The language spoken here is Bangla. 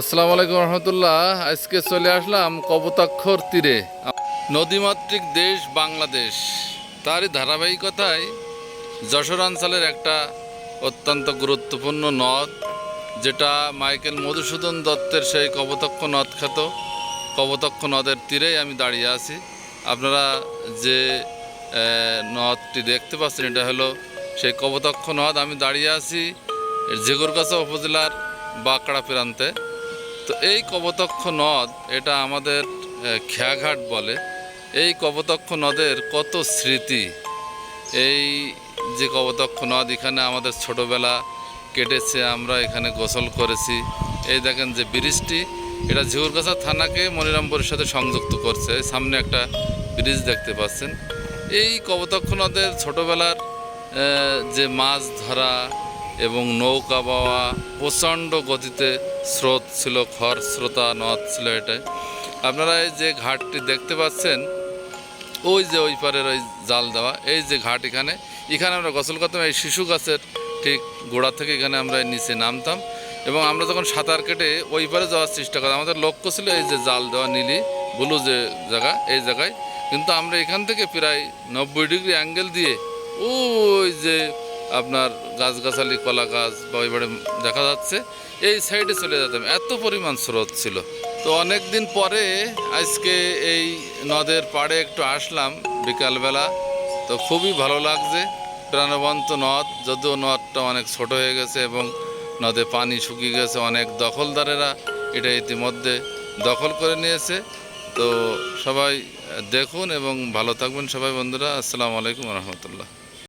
আসসালামু আলাইকুম রহমতুল্লাহ। আজকে চলে আসলাম কবতাক্ষর তীরে। নদীমাতৃক দেশ বাংলাদেশ। তারই ধারাবাহিকতায় যশোর অঞ্চলের একটা অত্যন্ত গুরুত্বপূর্ণ নদ, যেটা মাইকেল মধুসূদন দত্তের সেই কবতক্ষ নদ খ্যাত। কবতক্ষ নদের তীরেই আমি দাঁড়িয়ে আছি। আপনারা যে নদটি দেখতে পাচ্ছেন, এটা হলো সেই কবতক্ষ নদ। আমি দাঁড়িয়ে আছি জেগুরগাছা উপজেলার বাঁকড়া প্রান্তে। তো এই কবতক্ষ নদ, এটা আমাদের খেয়াঘাট বলে। এই কবতক্ষ নদের কত স্মৃতি? এই যে কবতক্ষ নদ, এখানে আমাদের ছোটোবেলা কেটেছে, আমরা এখানে গোসল করেছি। এই দেখেন যে ব্রিজটি, এটা ঝিউরগাছা থানাকে মনিরামপুরের সাথে সংযুক্ত করছে। সামনে একটা ব্রিজ দেখতে পাচ্ছেন। এই কবতক্ষ নদের ছোটোবেলার যে মাছ ধরা এবং নৌকা বাওয়া প্রচণ্ড গতিতে স্রোত ছিল খর স্রোতা, নদ ছিল এটাই। আপনারা এই যে ঘাটটি দেখতে পাচ্ছেন, ওই যে ওই পারের ওই জাল দেওয়া, এই যে ঘাট এখানে। এখানে আমরা গোসল করতাম, এই শিশু গাছের ঠিক গোড়া থেকে এখানে আমরা নিচে নামতাম। এবং আমরা যখন সাঁতার কেটে ওই পারে যাওয়ার চেষ্টা করতাম, আমাদের লক্ষ্য ছিল এই যে জাল দেওয়া, নীলি ব্লু যে জায়গা, এই জায়গায়। কিন্তু আমরা এখান থেকে প্রায় নব্বই ডিগ্রি অ্যাঙ্গেল দিয়ে ওই যে আপনার গাছগাছালি কলা গাছ বা ওইবারে দেখা যাচ্ছে, এই সাইডে চলে যেতাম। এত পরিমাণ স্রোত ছিল। তো অনেক দিন পরে আজকে এই নদের পাড়ে একটু আসলাম বিকালবেলা। তো খুবই ভালো লাগছে। প্রাণবন্ত নদ, যদিও নদটা অনেক ছোট হয়ে গেছে এবং নদে পানি শুকিয়ে গেছে, অনেক দখলদারেরা এটা ইতিমধ্যে দখল করে নিয়েছে। তো সবাই দেখুন এবং ভালো থাকবেন সবাই বন্ধুরা। আসসালামু আলাইকুম রহমতুল্লাহ।